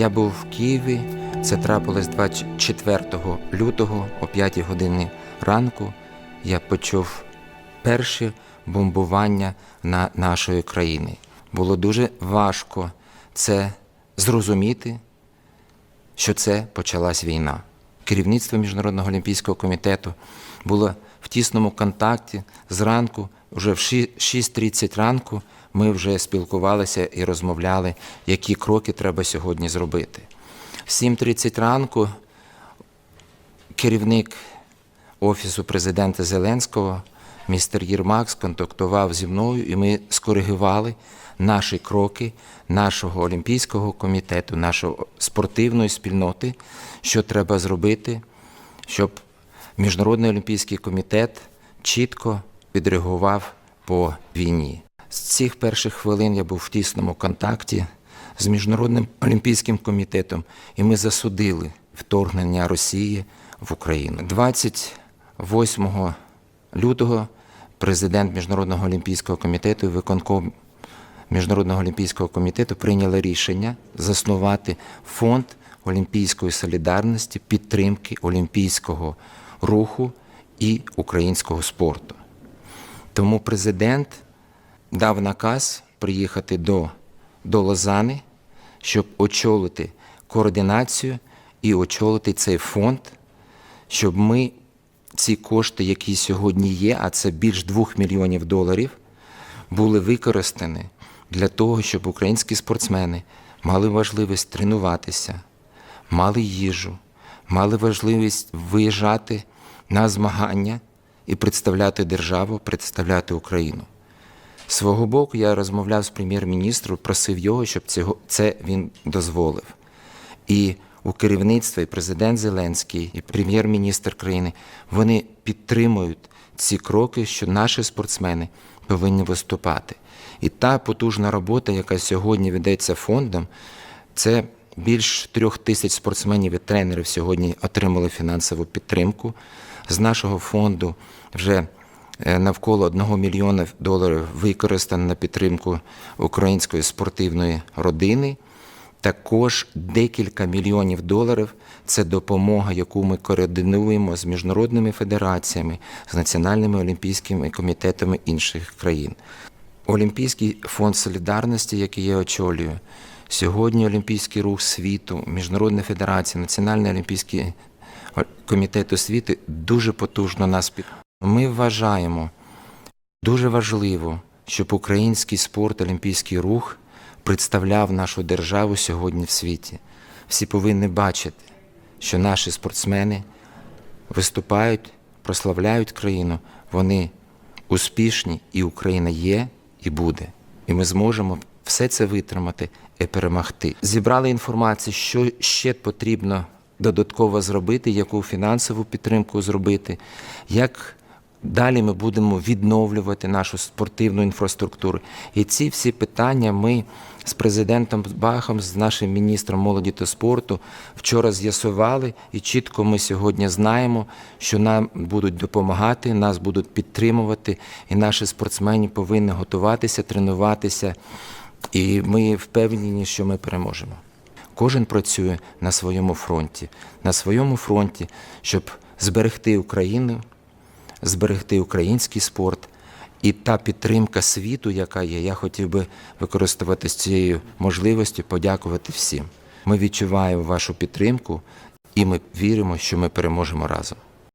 Я був в Києві. Це трапилось 24 лютого о 5 годині ранку. Я почув перші бомбування на нашої країни. Було дуже важко це зрозуміти, що це почалась війна. Керівництво Міжнародного олімпійського комітету було тісному контакті зранку, вже в 6.30 ранку ми вже спілкувалися і розмовляли, які кроки треба сьогодні зробити. В 7.30 ранку керівник Офісу президента Зеленського, містер Єрмак, сконтактував зі мною, і ми скоригували наші кроки нашого Олімпійського комітету, нашої спортивної спільноти, що треба зробити, щоб Міжнародний олімпійський комітет чітко відреагував по війні. З цих перших хвилин я був в тісному контакті з Міжнародним олімпійським комітетом, і ми засудили вторгнення Росії в Україну. 28 лютого президент Міжнародного олімпійського комітету і виконком Міжнародного олімпійського комітету прийняли рішення заснувати фонд олімпійської солідарності, підтримки олімпійського руху і українського спорту. Тому президент дав наказ приїхати до, до Лозани, щоб очолити координацію і очолити цей фонд, щоб ми ці кошти, які сьогодні є, а це більш 2 мільйонів доларів, були використані для того, щоб українські спортсмени мали можливість тренуватися, мали їжу, мали можливість виїжджати на змагання і представляти державу, представляти Україну. З свого боку, я розмовляв з прем'єр-міністром, просив його, щоб цього, це він дозволив. І у керівництві і президент Зеленський, і прем'єр-міністр країни вони підтримують ці кроки, що наші спортсмени повинні виступати. І та потужна робота, яка сьогодні ведеться фондом, це більш трьох тисяч спортсменів і тренерів сьогодні отримали фінансову підтримку. З нашого фонду вже е, навколо 1 мільйона доларів використано на підтримку української спортивної родини. Також декілька мільйонів доларів це допомога, яку ми координуємо з міжнародними федераціями, з національними олімпійськими комітетами інших країн. Олімпійський фонд солідарності, який я очолюю, сьогодні Олімпійський рух світу, Міжнародна федерація, Національний олімпійський комітет освіти дуже потужно нас під. Ми вважаємо дуже важливо, щоб український спорт, олімпійський рух представляв нашу державу сьогодні в світі. Всі повинні бачити, що наші спортсмени виступають, прославляють країну, вони успішні, і Україна є і буде. І ми зможемо все це витримати і перемогти. Зібрали інформацію, що ще потрібно додатково зробити, яку фінансову підтримку зробити, як далі ми будемо відновлювати нашу спортивну інфраструктуру. І ці всі питання ми з президентом Бахом, з нашим міністром молоді та спорту вчора з'ясували, і чітко ми сьогодні знаємо, що нам будуть допомагати, нас будуть підтримувати, і наші спортсмени повинні готуватися, тренуватися. І ми впевнені, що ми переможемо. Кожен працює на своєму фронті, на своєму фронті, щоб зберегти Україну, зберегти український спорт. І та підтримка світу, яка є, я хотів би використовувати з цією можливістю, подякувати всім. Ми відчуваємо вашу підтримку, і ми віримо, що ми переможемо разом.